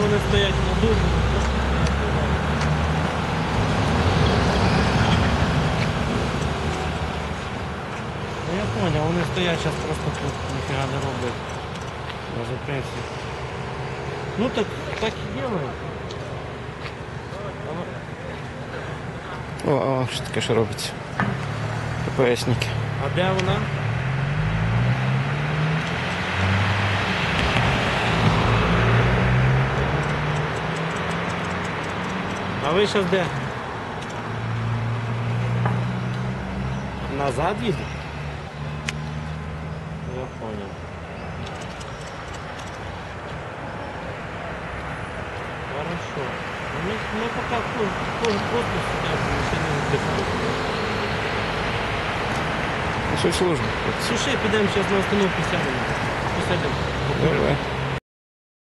вони стоять на дубі. Ну я понял, вони стоять зараз просто тут, ніфіга не роблять. На зупинці. Ну так, так і делають. О, о, що таке що робиться? ППСники. А де вона? А ви зараз де? Назад їдете? Я понял. Хорошо. Мы, мы пока просто сидим, ще не віддихаємо. Несуть службу. Слушай, підемо зараз на остановку сядемо. Посидимо. Давай.